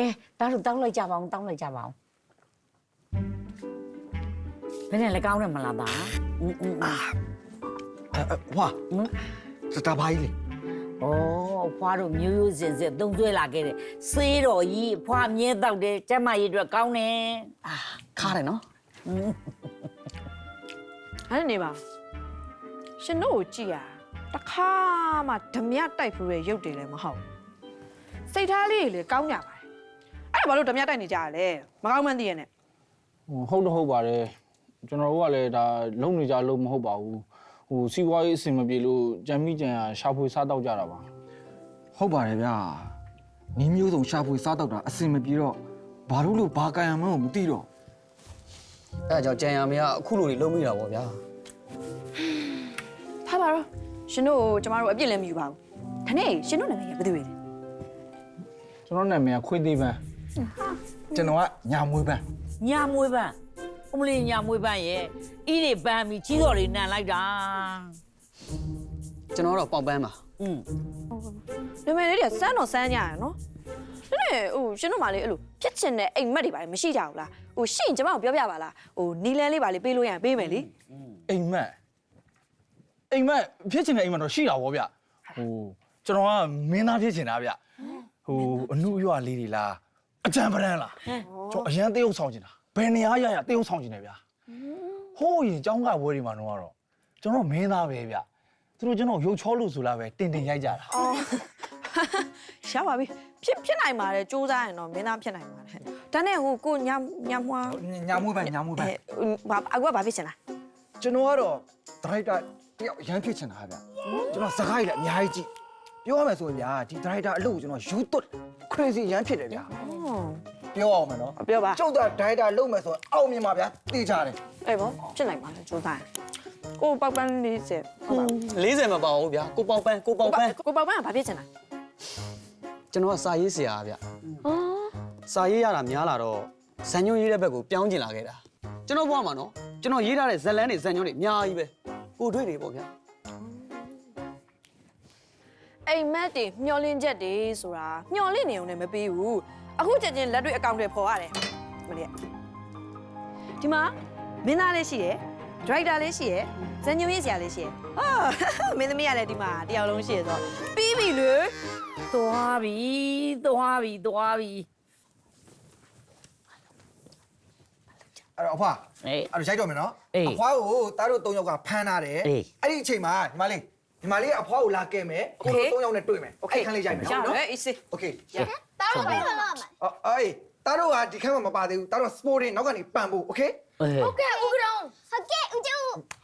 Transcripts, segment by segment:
ကဲတောက်တောက်လိုက်ကြပါအောင်တောက်လိုက်ကြပါအောင်ဘယ်နဲ့လည်းကောင်းတယ်မလားပါอืมอืม အဲအဲဟွာ ဟမ် စတာဘာကြီးလေ ဩအဖွားတို့မျိုးရိုးစင်စစ်သုံးသွဲလာခဲ့တယ်စေးတော်ကြီးအဖွားမြဲတောက်တယ်ကျမကြီးအတွက်ကောင်းတယ် အာခါတယ်နော် အဲ့နေပါရှင်တို့ကိုကြည့်ရတခါမှဓမြတိုက်ဖူးရဲ့ရုပ်တွေလည်းမဟုတ်ဘူးစိတ်ထားလေးတွေလည်းကောင်းကြပါတယ် အဲ့ဒါဘာလို့ဓမြတိုက်နေကြရလဲမကောင်းမှန်းသိရနဲ့ဟိုဟုတ်တော့ဟုတ်ပါတယ်ကျွန်တော်တို့ကလည်းဒါလုံနေကြလို့မဟုတ်ပါဘူးဟိုစီးပွားရေးအဆင်မပြေလို့ကြံမိကြံရရှာဖွေစားတော့ကြတာပါဟုတ်ပါတယ်ဗျာနီးမျိုးစုံရှာဖွေစားတော့တာအစင်မပြေတော့ဘာလို့လို့ဘာကံရမှန်းကိုမသိတော့အဲဒါကြောင့်ကြံရမရအခုလိုတွေလုံးမိတာပေါ့ဗျာထားပါတော့ရှင်တို့ကိုကျမတို့အပြစ်လည်းမယူပါဘူးဒါနဲ့ရှင်တို့နာမည်ကဘယ်သူလဲကျွန်တော်နာမည်ကခွေးသေးပန်း ကျွန်တော်ကညာမွေးပန်းညာမွေးပန်းအမလေးညာမွေးပန်းရဲ့ဤတွေပန်းပြီးကြီးတော်တွေနန်လိုက်တာကျွန်တော်တော့ပေါက်ပန်းပါอืมနာမည်လေးတွေကစမ်းတော့စမ်းကြရနော်ဒါနဲ့ဟိုရှင်တို့မှလေအဲ့လိုဖြစ်ချင်တဲ့အိမ်မက်တွေပါလေမရှိကြဘူးလားဟိုရှင့်ကျမကိုပြောပြပါလားဟိုနီလန်းလေးပါလေပေးလို့ရရင်ပေးမယ်လေအိမ်မက်အိမ်မက်ဖြစ်ချင်တဲ့အိမ်မက်တော့ရှိတာဗောဗျဟိုကျွန်တော်ကမင်းသားဖြစ်ချင်တာဗျဟိုအနုအရွလေးတွေလား အကြံပရန်လားကျွန်တော်အရန်တရုပ်ဆောင်ချင်တာဘယ်နေရာရရတရုပ်ဆောင်ချင်တယ်ဗျဟိုးရင်ចောင်းကဝဲတွေမှာတော့ကတော့ကျွန်တော်မင်းသားပဲဗျသူတို့ကျွန်တော်ရုပ်ချောလို့ဆိုလားပဲတင်တင်ရိုက်ကြတာအော်ရပါပြီဖြစ်ဖြစ်နိုင်ပါတယ်စူးစမ်းရင်တော့မင်းသားဖြစ်နိုင်ပါတယ်ဒါနဲ့ဟိုကိုညညမွားညာမွေးပန်းညာမွေးပန်းအဲဘာအခုကဘာဖြစ်ချင်လားကျွန်တော်ကတော့ဒရိုက်တာတယောက်ရမ်းဖြစ်ချင်တာဗျကျွန်တော်စကားကြီးလည်းအများကြီးကြည့်ပြောရမယ်ဆိုရင်ဗျာဒီဒရိုက်တာအလုပ်ကိုကျွန်တော်ယူသွတ် crazy ရမ်းဖြစ်တယ်ဗျာဩပြောအောင်မယ်နော်ပြောပါကျုပ်ကဒရိုက်တာလုပ်မယ်ဆိုရင်အောင်မြင်ပါဗျာသိကြတယ်အေးဗောဖြစ်နိုင်ပါတယ်စူးစမ်းရင်ကိုပောက်ပန်းလေးစဟုတ်ပါဘူး40မပါဘူးဗျာကိုပေါက်ပန်းကိုပေါက်ပန်းကိုပောက်ပန်းကဘာဖြစ်ချင်လားကျွန်တော်ကစာရေးဆရာဗျာဟောစာရေးရတာများလာတော့ဇန်ညွန့်ရေးတဲ့ဘက်ကိုပြောင်းကျင်လာခဲ့တာကျွန်တော်ဘွားမှာနော်ကျွန်တော်ရေးထားတဲ့ဇက်လန်းတွေဇန်ညွန့်တွေအများကြီးပဲကိုတွေ့တွေပေါ့ဗျာ အိမ်မက်တွေမျောလင်းချက်တွေဆိုတာမျောလင့်နေုံနဲ့မပြီးဘူးအခုချက်ချင်းလက်တွေအကောင့်တွေပေါ်ရတယ်မလေးဒီမှာမင်းသားလေးရှိရယ်ဒရိုက်တာလေးရှိရယ်ဇန်ညွန့်ရေးဆရာလေးရှိရယ်ဟာမင်းသမီးကလည်းဒီမှာတယောက်လုံးရှိရဆိုတော့ပြီးပြီလေသွားပြီသွားပြီသွားပြီအဲ့တော့အဖွားအေးအဲ့တော့ရိုက်တော့မယ်နော်အေးအဖွားကိုတားတို့၃ယောက်ကဖမ်းထားတယ်အေးအဲ့ဒီအချိန်မှာညီမလေး ညီမလေးကအဖွားကိုလာကဲမယ်ကိုလို၃ယောက်နဲ့တွေ့မယ်အဲ့ခန်းလေးရိုက်မယ်ရနော်နော် တယ်အေးစေး Okay တားတော့ဘယ်လိုလုပ်မှာအော်အေးတအားတို့ကဒီခန်းမှာမပါသေးဘူးတအားတို့ sporting နောက်ကနေပန်ဖို့ Okay ဟုဟုတ်တ်ကဲ့ကဲ့ဦးကတော့ဟုတ်ကဲ့ဦးကျူ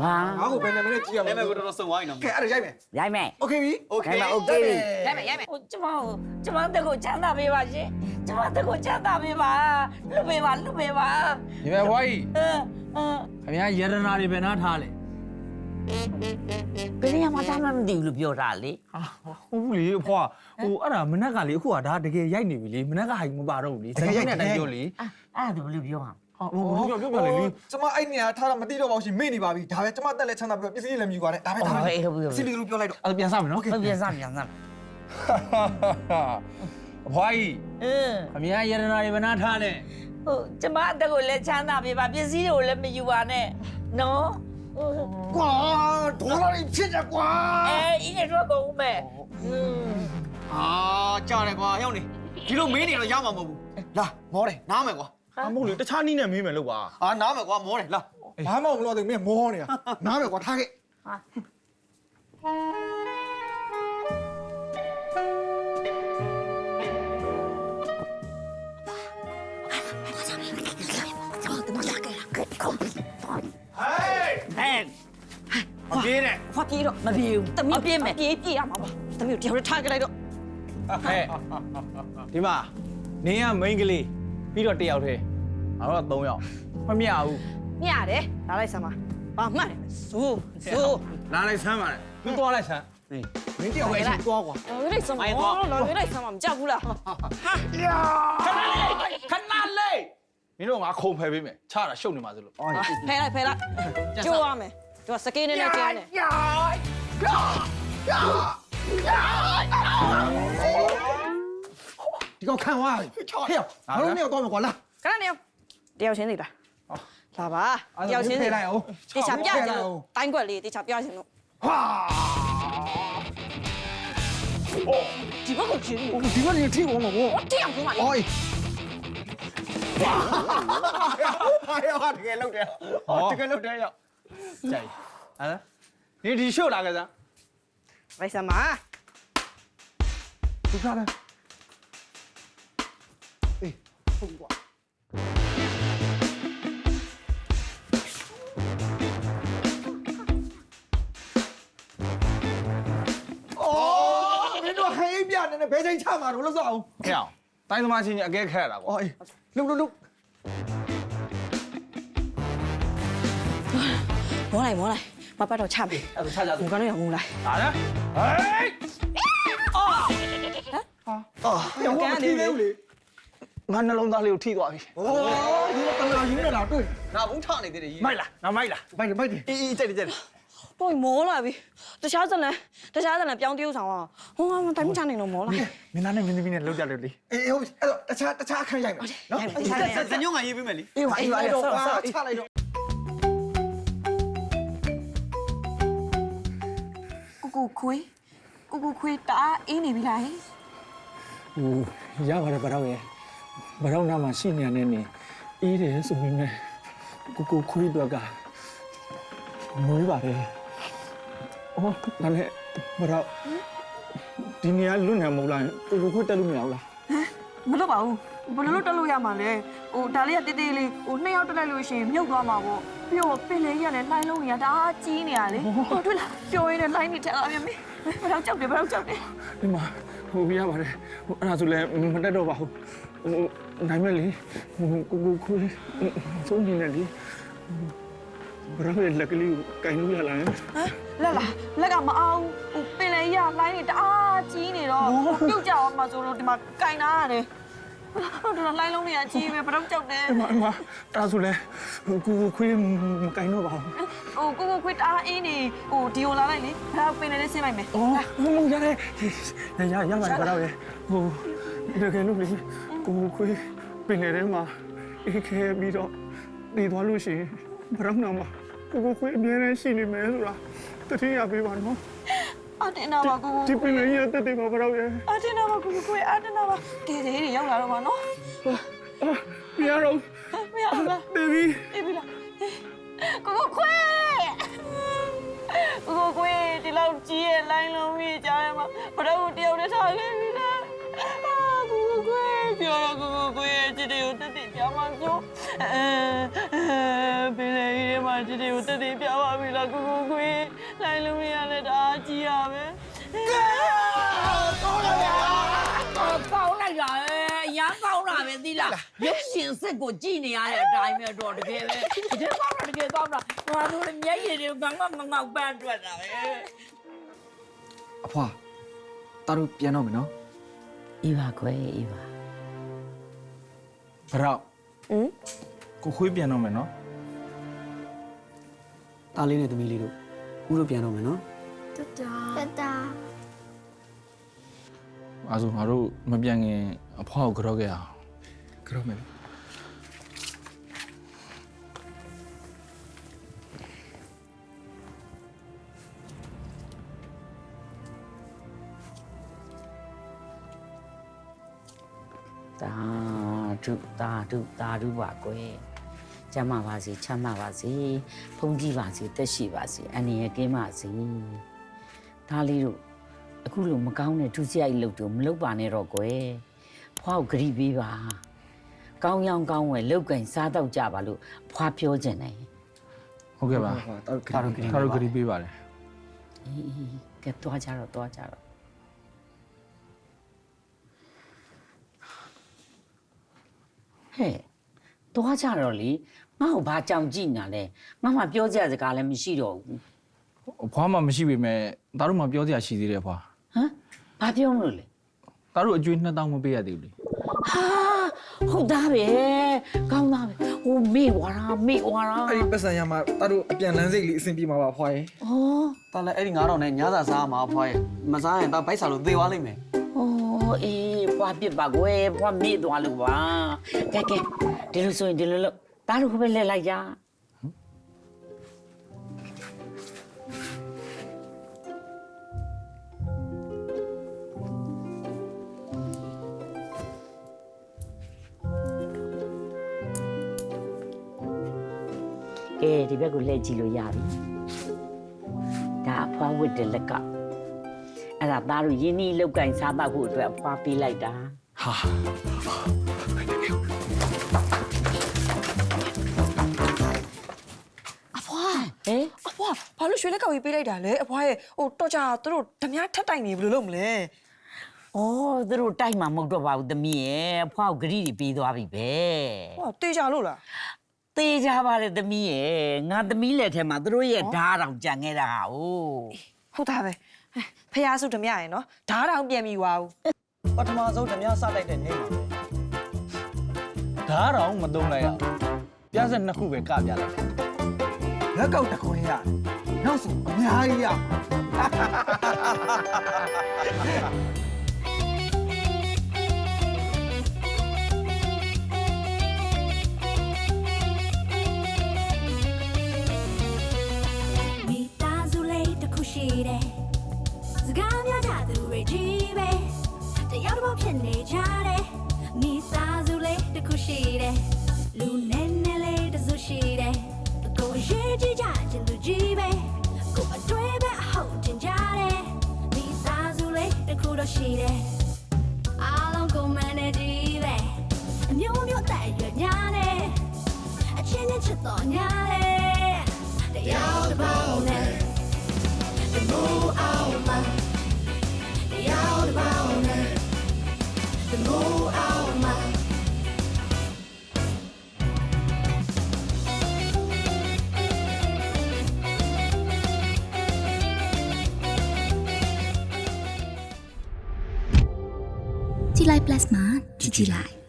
ဟာငါ့ကိုဘယ်နာမည်နဲ့ကြည့်ရမလဲနာမည်ကိုတော်တော်စုံသွားရင်တော့ ကဲအဲ့ဒါရိုက်မယ် ရိုက်မယ် Okay ပြီ Okay ဒါမှ Okay ပြီ ရမယ်ရမယ်ဟိုကျမကိုကျမတက်ကိုချမ်းသာပေးပါရှင်ကျမတက်ကိုချမ်းသာပေးပါလွတ်ပေးပါလွတ်ပေးပါဒီမဲ့ဘွားကြီးအင်းအင်း ခင်ဗျာယရနာတွေပဲနားထားလေ ဘယ်နေရာမှာသားမှမသိဘူးလို့ပြောတာလေဟာဟုတ်လေအဖွားဟိုအဲ့ဒါမနက်ကလေအခုကဒါတကယ်ရိုက်နေပြီလေမနက်ကဟိုင်မပါတော့ဘူးလေဇာတ်ရိုက်တဲ့အတိုင်းပြောလေအဲ့အဲ့ဒါဘယ်လိုပြောမှာဟာဟိုပြောပြောပြလေလေကျမအဲ့နေရာထားတာမသိတော့ပါဘူးရှင်မေ့နေပါပြီဒါပဲကျမတက်လက်ချမ်းသာပြီးပစ္စည်းလည်းမြူပါနဲ့ဒါပဲဒါပဲဟေးဟုတ်ပြီဟုတ်စီပြီလီလူပြောလိုက်တော့အဲ့ဒါပြန်စမယ်နော်ဟုတ်ပြန်စပြန်စအဖွားကြီးအင်းခင်ဗျာယရနာတွေဘယ်နာထားလဲဟိုကျမအတက်ကိုလည်းချမ်းသာပေးပါပစ္စည်းတွေကိုလည်းမယူပါနဲ့နော်ဟိုကွာ ဒေါ်လာတွေဖြစ်တယ်ကွာအဲအင်းရတော့ကုန်မယ်อืมအာကြားတယ်ကွာဟဲ့နေဒီလိုမင်းနေတော့ရမှာမဟုတ်ဘူးလာမောတယ်နားမယ်ကွာဟအမဟုတ်လေတခြားနီးနဲ့မေးမယ်လို့ပါအာနားမယ်ကွာမောတယ်လာဘာမှမလို့တော့မင်းမောနေတာနားပဲကွာထားခဲ့ဟဲ့ ပြေးတော့မပြေဘူးသမီးမပြေးမယ်ပြေးပြေးရမှာပါ။သမီးကိုတယောက်တည်းထားကြလိုက်တော့ဟဲ့ဒီမှာနင်းကမိန်းကလေးပြီးတော့တယောက်တည်းငါတို့က3ယောက်မမြဘူးမြရတယ်။လာလိုက်စမ်းပါ။ဘာမှတ်တယ်။ဇိုးဇိုးလာလိုက်ဆမ်းပါနဲ့သူသွားလိုက်ဆမ်းဟေးမင်းတယောက်ပဲရှိသွားကွာလာလိုက်စမ်းပါ။လာလိုက်စမ်းပါမကြောက်ဘူးလားခဏလေးခဏလေးမင်းတို့ငါခုံဖယ်ပေးမယ်ချတာရှုပ်နေမှာစလို့အော်။ဖဲလိုက်ဖဲလိုက်။ကျိုးရမယ်။ သူကစကေးနဲ့နဲ့ကျင်းတယ်ဒီကောင်ခံသွားပြီဟဲ့ဘာလို့မရောက်တော့မကွာလား။ခဏနေအောင်။တယောက်ချင်းသေးလား။လာပါ။တယောက်ချင်းဖသေးယ်လိုက်အောင်တေချာပြချင်ဖယ်လိုက်လို့တိုင်းကွက်လေးတေချာပြချင်လို့ဟာဒီဘက်ကကျင်းနေဒီကနေထိအောင်လို့။တရားဆုံးပါလေအော်ဟာရဟာတကယ်လောက်တယ်တကယ်လောက်တယ်ရော က်ကြိုက်ဟမ်နေဒီရှုပ်လာကြစမ်း။လိုက်စမ်းပါသူစားတယ်အေးဟုတ်ကွာအော်မင်းတို့ဟိုင်းပြနေနဲ့ဘယ်ချိန်ချမှာတော့လို့စောအောင်ဟဲ့အောင်တိုင်းသမားချင်းချင်းအကဲခက်ရတာကွာအော်အေးလုတ်လုတ်လုတ်။ မောလိုက်မောလိုက်မပတ်တော့ချပြီအဲ့ဒါချကြဆိုငကတော့ရငုံလိုက်ဟာလားဟေးအော်အော်ရောင်းကနေလေငါနှလုံးသားလေးကိုထိသွားပြီ။အိုးဒီကတလာရင်းနဲ့လာတွေ့။ငါဘူးထနေသေးတယ်ကြီး။မိုက်လား။ငါမိုက်လား။မိုက်တယ်မိုက်တယ်။အေးအေးကြိုက်တယ်ကြိုက်တယ်။တော့မောလာပြီ။တခြားဇလန်တခြားဇလန်ပြောင်းတရုပ်ဆောင်อ่ะ။ဟိုကမတိုင်မချနိုင်တော့မောလာ။မင်းသားနဲ့မင်းသမီးနဲ့လောက်ကြလို့လေ။အေးဟုတ်အဲ့တော့တခြားတခြားအခန်းရိုက်မယ်နော်။တခြားဇညုံကရေးပေးမယ်လေ။အေးပါအေးပါတော့ချလိုက်တော့ ကိုကိုခွေးကိုကိုခွေးတအားအေးနေပြီလားဟိုရပါတယ်ဗရောက်ရဲ့ဗရောက်နာမှာရှိနေရတဲ့နေအေးတယ်ဆိုပေမဲ့ကိုကိုခွေးတော့ကမွေးပါတယ်အော်ဒါနဲ့ဗရောက်ဒီနေရာလွတ်နေမဟုတ်လားကိုကိုခွေးတက်လို့မရဘူးလားမလုပ်ပါဘူး ဘယ်လိုလုပ်တက်လို့ရမှာလဲဟိုဒါလေးကတေးသေးလေးဟိုနှစ်ယောက်တက်လိုက်လို့ရှိရင်မြုပ်သွားမှာပေါ့ပြီးတော့ပင်လေးကြီးကလည်းလှိုင်းလုံးကြီးကတအားကြီးနေရလေဟိုတွေ့လားပျော်ရင်းနဲ့လှိုင်းနေထက်လာပြန်ပြီဘယ်တော့ကြောက်တယ်ဘယ်တော့ကြောက်တယ်ဒီမှာဟိုရပါတယ်ဟိုအဲ့ဒါဆိုလည်းမတက်တော့ပါဘူးဟိုနိုင်မဲ့လေဟိုကိုကိုခွေးဆုံးနေတယ်လေဗရောက်ရဲ့လက်ကလေးကိုကင်လို့ရလားဟမ်လက်လားလက်ကမအောင်ဟိုပင်လေးကြီးကလှိုင်းနေတအားကြီးနေတော့ပြုတ်ကြအောင်မှာဆိုလို့ဒီမှာကင်နာရတယ် ဟုတ်တယ်လှိုင်းလုံးတွေကကြီးပဲဘတော့ကြောက်တယ်အမအမဒါဆိုလဲကိုကိုခွေးမကင်တော့ပါဘူးဟိုကိုကိုခွေးတအားအင်းနေဟိုဒီကိုလာလိုက်လေဒါပင်နေလေးဆင်းလိုက်မယ်အော်မမရတယ်ရရရပါတယ်ကတော့လေဟိုတကယ်လို့လေကိုကိုခွေးပင်နေထဲမှာအေးခဲပြီးတော့နေသွားလို့ရှိရင်ဘရောင်းနာမှာကိုကိုခွေးအမြဲတမ်းရှိနေမယ်ဆိုတာတတိယပေးပါနော် အတင်နာပါကိုကိုဒီပင်လေးရတက်တယ်ပါဘရောက်ရယ်အတင်နာပါကိုကိုကိုအတင်နာပါကဲသေးတွေရောက်လာတော့ပါနော်မရတော့မရဘူးလားဒေဗီအေးပြီလားကိုကိုခွေကိုကိုခွေဒီလောက်ကြီးရဲ့ line လုံးကြီးကြားထဲမှာဘရောက်တယောက်တည်းထားခဲ့ပြီလားကိုကိုခွေပြောတော့ကိုကိုခွေရဲ့ချစ်တွေကိုတက်တယ်ကြားမှပြောအဲ ပင်လေကြီးထဲမှာချစ်တွေကိုတက်တက်ပြပါပြီလားကိုကိုခွေးလိုင်းလုံးကြီးကလည်းတအားကြီးရပဲကောင်းလိုက်တာပဲအရန်ကောင်းတာပဲသီလားရုပ်ရှင်စစ်ကိုကြည်နေရတဲ့အတိုင်းပဲတော့တကယ်ပဲတကယ်ကောင်းတာတကယ်ကောင်းတာငါတို့လည်းမျက်ရည်တွေကငေါငေါငေါပန်းတွက်တာပဲအဖွာတာတို့ပြန်တော့မယ်နော်အေးပါခွဲအေးပါဘရောက်ဟင် ကိုခွေးပြန်တော့မယ်နော်တားလေးနဲ့သမီးလေးတို့ဦးတို့ပြန်တော့မယ်နော်အဲဆိုငါတို့မပြန်ခင်အဖွားကိုကြောက်ခဲ့အောင်ကြောက်မယ်ဒါဓုသာဓုသာဓုပါကွယ် ကျမ်းမာပါစေချမ်းသာပါစေဖုန်ကြီးပါစေတက်ရှိပါစေအန္တရာယ်ကင်းပါစေဒါလေးတို့အခုလိုမကောင်းတဲ့ဒုစရိုက်လုပ်တော့မလုပ်ပါနဲ့တော့ကွယ်ဖွားကိုဂရိပေးပါကောင်းရောင်းကောင်းဝယ်လောက်ကင်စားတော့ကြပါလို့ဖွားပြောခြင်းတယ်ဟုတ်ကဲ့ပါတော့ဒါတော့ကြည့်ထားတော့ကြည့်ပေးပါတယ်အေးအေးကဲတွားကြတော့တွားကြတော့ဟဲ့ တွားကြတော့လေငါ့ကိုဘာကြောင်ကြည့်နေတာလဲငါမှပြောစရာစကားလည်းမရှိတော့ဘူးအဖွားမှမရှိပေမဲ့သားတို့မှပြောစရာရှိသေးတယ်ဖွားဟမ်ဘာပြောမလို့လဲသားတို့အကျွေး2000မပေးရသေးဘူးလေဟာဟုတ်သားပဲကောင်းသားပဲဟိုမေ့ဝါတာမေ့ဝါတာအဲ့ဒီပတ်စံရမှာတတို့အပြန်လန်းစိတ်လေးအဆင်ပြေမှာပါဖွားရေဩတာလည်းအဲ့ဒီ9000နဲ့ညစာစားမှာဖွားရဲ့မစားရင်တော့ဗိုက်စားလို့သေသွားလိမ့်မယ်ဩ အေးဖွာပြစ်ပါကွယ်ဖွာမေ့သွားလို့ပါကဲကဲဒီလိုဆိုရင်ဒီလိုလို့သားတို့ခပဲလဲလိုက်ကြကဲဒီဘက်ကိုလှည့်ကြည့်လို့ရပြီဒါအဖွားဝတ်တဲ့လက်က အဲ့ဒါသားတို့ရင်းနှီးလောက်ကင်စားတော့ဖို့အတွက်အဖွားပေးလိုက်တာဟာအဖွားဟဲ့အဖွားဘာလို့ရွှေလက်ကောက်ကြီးပေးလိုက်တာလဲအဖွားရဲ့ဟိုတော့ကြသူတို့ဓမြထက်တိုင်နေဘယ်လိုလုပ်မလဲဩသူတို့တိုက်မှာမဟုတ်တော့ပါဘူးသမီးရဲ့အဖွားကိုဂရိတွေပေးသွားပြီပဲဟောတေးကြလို့လားသေးကြပါလေသမီးရဲ့ငါသမီးလက်ထဲမှာသူတို့ရဲ့ဓာတ်တောင်ကြံခဲ့တာဟာ哦ဟုတ်တာပဲ ဖះဆုဓမြရဲ့နော်ဓားတောင်ပြန်ပြီးွားဘူးပထမဆုံးဓမြစတိုက်တဲ့နေ့မှာပဲဓာတ်တော့မသုံးလိုက်ရအောင်ပြဿနာနှစ်ခုပဲကပြလိုက်တယ်လက်ကောက်တစ်ခွင်းရနောက်ဆိုအများကြီးရမိသားစုလေးတစ်ခုရှိတယ် စကားများကြသူတွေကြီးပဲတယောက်တစ်ပေါက်ဖြစ်နေကြ The move out my ကြည်လိုက်